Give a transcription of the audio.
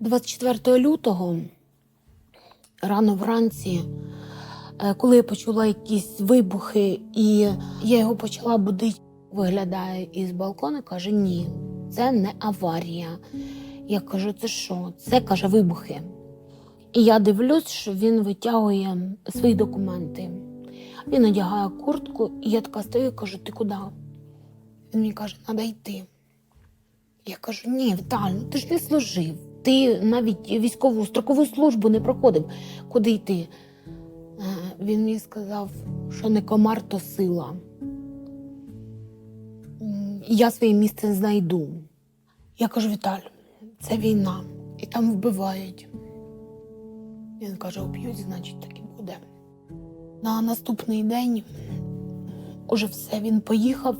24 лютого, рано вранці, е, коли я почула якісь вибухи, і я його почала будити, виглядає із балкону, каже: ні, це не аварія. Я кажу, це що? Це каже вибухи. І я дивлюсь, що він витягує свої документи. Він одягає куртку, і я така стою і кажу, ти куди? Він мені каже, треба йти. Я кажу: ні, Віталь, ну ти ж не служив. Ти навіть військову строкову службу не проходив. Куди йти? Е, Він мені сказав, що не комар, то сила. Я своє місце знайду. Я кажу: Віталь, це війна, і там вбивають. Він каже: уб'ють, значить, так і буде. На наступний день уже все, він поїхав